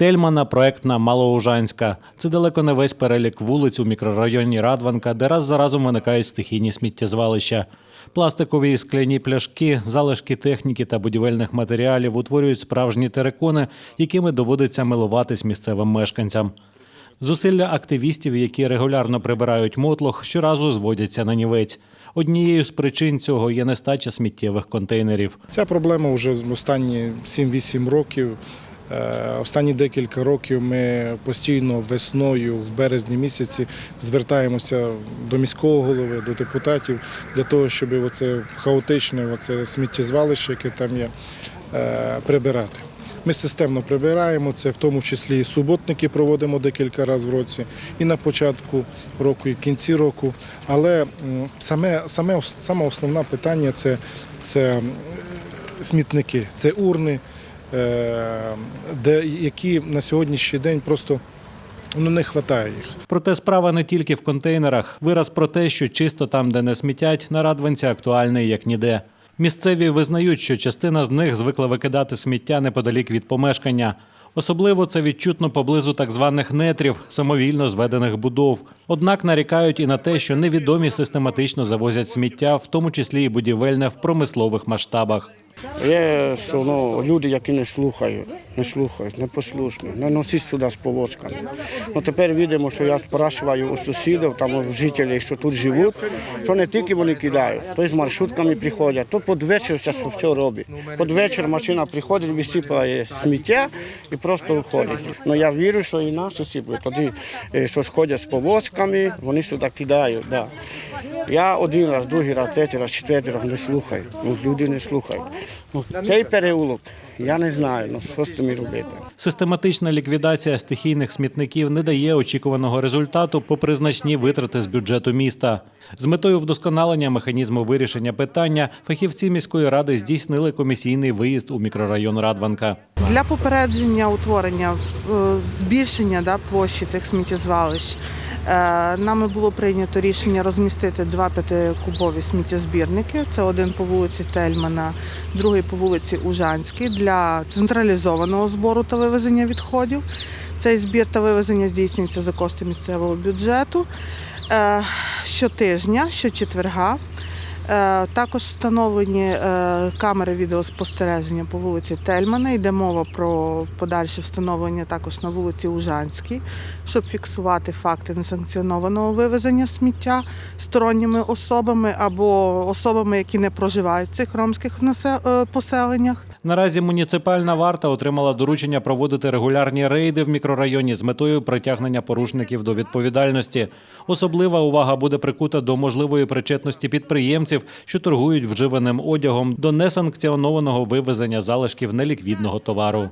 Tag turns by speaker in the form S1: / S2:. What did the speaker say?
S1: Тельмана, проектна Малоужанська. Це далеко не весь перелік вулиць у мікрорайоні Радванка, де раз за разом виникають стихійні сміттєзвалища. Пластикові і скляні пляшки, залишки техніки та будівельних матеріалів утворюють справжні терикони, якими доводиться милуватись місцевим мешканцям. Зусилля активістів, які регулярно прибирають мотлох, щоразу зводяться на нівець. Однією з причин цього є нестача сміттєвих контейнерів.
S2: Ця проблема вже останні 7-8 років. Е, Останні декілька років ми постійно весною, в березні місяці, звертаємося до міського голови, до депутатів для того, щоб оце хаотичне оце сміттєзвалище, яке там є, е, прибирати. Ми системно прибираємо це, в тому числі і суботники проводимо декілька разів в році, і на початку року, і кінці року. Але саме, саме, саме основне питання це, смітники, це урни, де, які на сьогоднішній день просто ну, не вистачає їх.
S1: Проте справа не тільки в контейнерах. Вираз про те, що чисто там, де не смітять, на радванці актуальний як ніде. Місцеві визнають, що частина з них звикла викидати сміття неподалік від помешкання. Особливо це відчутно поблизу так званих нетрів, самовільно зведених будов. Однак нарікають і на те, що невідомі систематично завозять сміття, в тому числі і будівельне в промислових масштабах.
S3: Є що ну, люди, які не слухають, не слухають, не послушні, не носять сюди з повозками. Ну, тепер бачимо, що я спрашиваю у сусідів, там у жителів, що тут живуть, що не тільки вони кидають, то з маршрутками приходять, то під вечір це все робить. Під вечір машина приходить, висипає сміття і просто виходить. Ну я вірю, що і наші сипають. Тоді е, що ходять з повозками, вони сюди кидають. Да. Я один раз, другий раз, третій раз, четвертий раз не слухаю. Ну, люди не слухають. Ну, цей переулок, я не знаю, ну що з тим робити.
S1: Систематична ліквідація стихійних смітників не дає очікуваного результату, попри значні витрати з бюджету міста. З метою вдосконалення механізму вирішення питання фахівці міської ради здійснили комісійний виїзд у мікрорайон Радванка.
S4: Для попередження утворення е, збільшення да, площі цих сміттєзвалищ нами було прийнято рішення розмістити два п'ятикубові сміттєзбірники. Це один по вулиці Тельмана, другий по вулиці Ужанській для централізованого збору та вивезення відходів. Цей збір та вивезення здійснюється за кошти місцевого бюджету е, щотижня, щочетверга. Е, Також встановлені е, камери відеоспостереження по вулиці Тельмана. Йде мова про подальше встановлення також на вулиці Ужанській, щоб фіксувати факти несанкціонованого вивезення сміття сторонніми особами або особами, які не проживають в цих ромських е, поселеннях.
S1: Наразі муніципальна варта отримала доручення проводити регулярні рейди в мікрорайоні з метою притягнення порушників до відповідальності. Особлива увага буде прикута до можливої причетності підприємців, що торгують вживаним одягом до несанкціонованого вивезення залишків неліквідного товару.